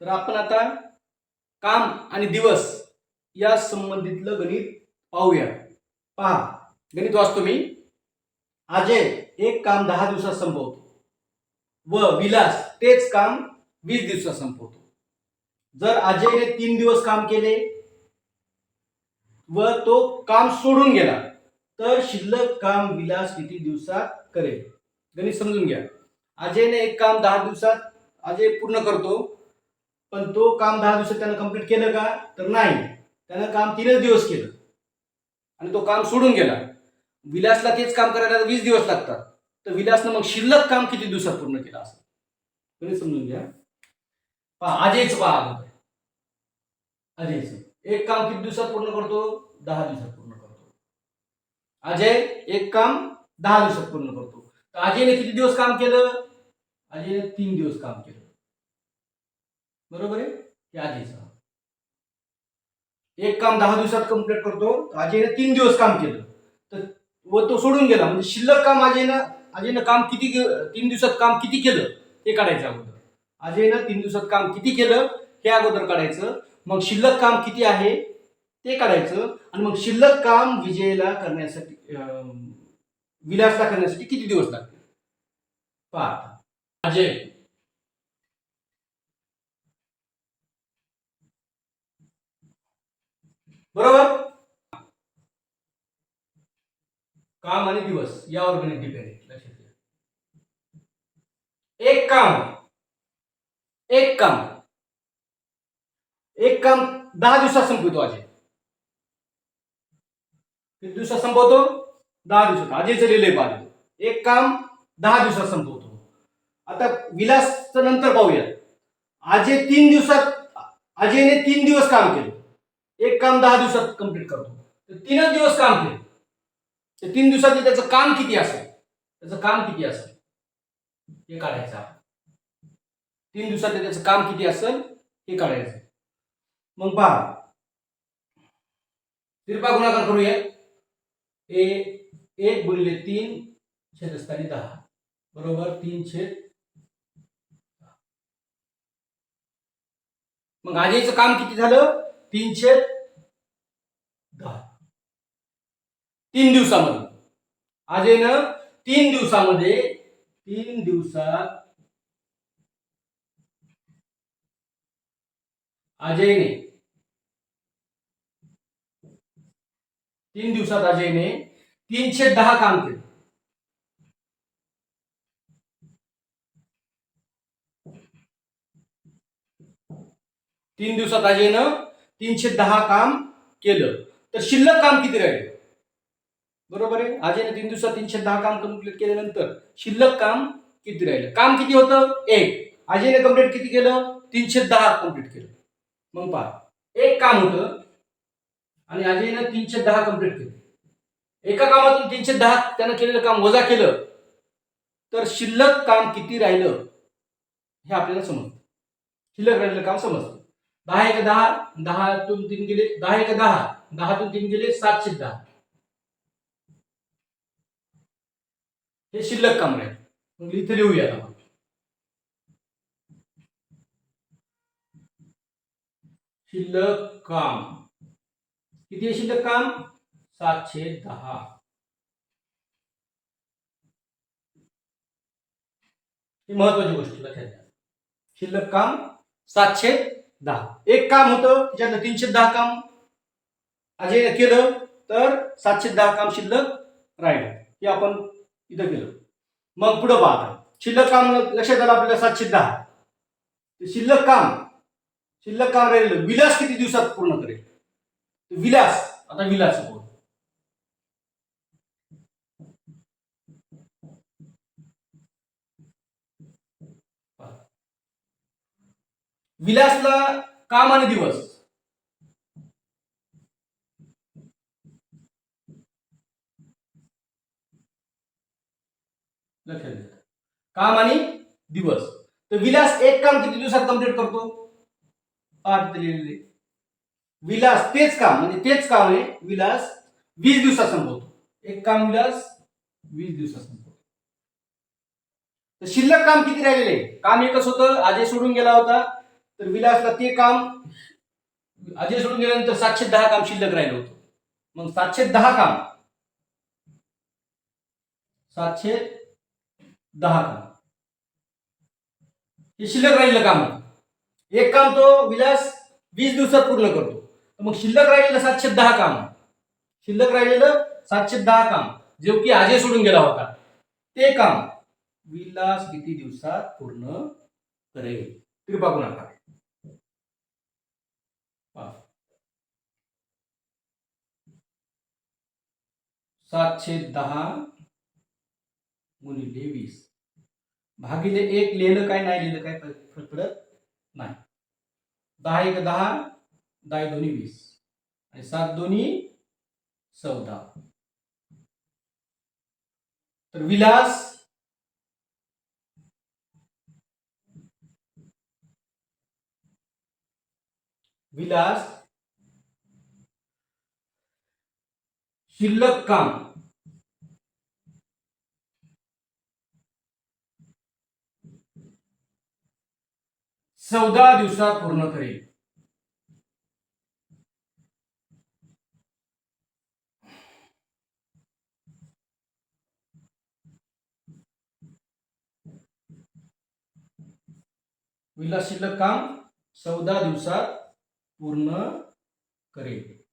तर आपण आता काम आणि दिवस या संबंधितलं गणित पाहूया. पहा गणित वाचतो मी. अजय एक काम दहा दिवसात संपवतो. व विलास तेच काम वीस दिवसात संपवतो. जर अजयने तीन दिवस काम केले व तो काम सोडून गेला तर शिल्लक काम विलास किती दिवसात करेल? गणित समजून घ्या. अजयने एक काम दहा दिवसात अजय पूर्ण करतो पण तो काम दहा दिवसात त्यानं कंप्लीट केलं का? तर नाही. त्यानं काम तीनच दिवस केलं. आणि तो काम सोडून गेला. विलासला तेच काम करायला वीस दिवस लागतात. तर विलासनं मग शिल्लक काम किती दिवसात पूर्ण केलं असं? तरी समजून घ्या. पहा अजयच पहा अजयच. एक काम किती दिवसात पूर्ण करतो? दहा दिवसात पूर्ण करतो. अजय एक काम दहा दिवसात पूर्ण करतो. तर अजयने किती दिवस काम केलं? अजयने तीन दिवस काम केलं. बरोबर आहे? हे अजयचं एक काम दहा दिवसात कंप्लीट करतो. तर अजयने तीन दिवस काम केलं. तर व तो सोडून गेला. म्हणजे शिल्लक काम अजयनं अजयनं काम किती तीन दिवसात काम किती केलं हे काढायचं अगोदर. अजयनं तीन दिवसात काम किती केलं हे अगोदर काढायचं. मग शिल्लक काम किती आहे ते काढायचं. आणि मग शिल्लक काम विजयला करण्यासाठी विलासला करण्यासाठी किती दिवस लागतील? पहा अजय बरोबर? काम आणि दिवस यावर गणित डिपेंड आहे. लक्षात घ्या एक काम एक काम. एक काम दहा दिवसात संपवतो अजय किती दिवसात संपवतो? दहा दिवसात. अजयचं लिहिले पाहिजे एक काम दहा दिवसात संपवतो. आता विलासचं नंतर पाहूया. अजय तीन दिवसात अजयने तीन दिवस काम केलं. एक काम दहा दिवसात कंप्लीट करतो. तर तीनच दिवस काम केलं. तर तीन दिवसात त्याचं काम किती असेल? त्याचं काम किती असेल? हे काढायचं तीन दिवसात त्याचं काम किती असेल? हे काढायचं. मग पहा. तिरपा गुणाकार करूया. ए एक गुणिले तीन छेदस्थानी दहा. बरोबर? तीन छेद मग अजयचं काम किती झालं? तीनशे दहा. तीन दिवसामध्ये. अजयनं तीन दिवसामध्ये तीन दिवसात अजयने तीन दिवसात अजयने तीनशे दहा काम केले. तीन दिवसात अजयनं तीनशे दहा काम केलं. तर शिल्लक काम किती राहील? बरोबर आहे? अजयने तीन दिवसात तीनशे दहा काम कंप्लीट केल्यानंतर शिल्लक काम किती राहिलं? काम किती होतं? एक. अजयने कंप्लीट किती केलं? तीनशे दहा कंप्लीट केलं. मग पहा. एक काम होतं आणि अजयनं तीनशे दहा कंप्लीट केलं. एका कामातून तीनशे दहा त्यानं केलेलं काम वजा केलं तर शिल्लक काम किती राहिलं हे आपल्याला समजतं. शिल्लक राहिलेलं काम समजतं. दहा एक दहा दहातून तीन गेले, दहा एक दहा तीन शिल्लक शिल्लक काम किती आहे शिल्लक काम? सातशे दहा. महत्वाची गोष्ट शिल्लक काम सातशे दहा. एक काम होतं त्याच्यातलं तीनशे दहा काम अजय केलं तर सातशे दहा काम शिल्लक राहिलं. हे आपण इथं केलं. मग पुढं पाहता शिल्लक काम लक्षात आलं आपल्याला सातशे दहा. ते शिल्लक काम शिल्लक काम राहिलेलं. विलास किती दिवसात पूर्ण करेल? विलास. आता विलास विलासला काम आणि दिवस. लक्षात घ्या. काम आणि दिवस. तर विलास एक काम किती दिवसात कंप्लीट करतो? पाच दिलेले विलास तेच काम म्हणजे तेच काम आहे. विलास वीस दिवसात संपवतो. एक काम विलास वीस दिवसात संपवतो. तर शिल्लक काम किती राहिलेले काम एकच होतं अजय सोडून गेला होता. तर विलासला ते काम अजय सोडून गेल्यानंतर सातशे दहा काम शिल्लक राहिलं होतं. मग सातशे दहा काम. सातशे दहा काम. हे शिल्लक राहिलेलं काम. एक काम तो विलास वीस दिवसात पूर्ण करतो. तर मग शिल्लक राहिलेलं सातशे दहा काम. शिल्लक राहिलेलं सातशे दहा काम. जो की अजय सोडून गेला होता. ते काम विलास किती दिवसात पूर्ण करेल? कृपा बघू नका पहा. सातशे दहा गुणिले वीस. भागिले एक लिहिलं काय नाही लिहिलं काय फरक पडत नाही. दहा एक दहा दहा एक दोन्ही वीस. आणि सात दोन्ही चौदा. तर विलास विलास शिल्लक काम. चौदा दिवसात पूर्ण करेल. विलास शिल्लक काम चौदा दिवसात पूर्ण करेल.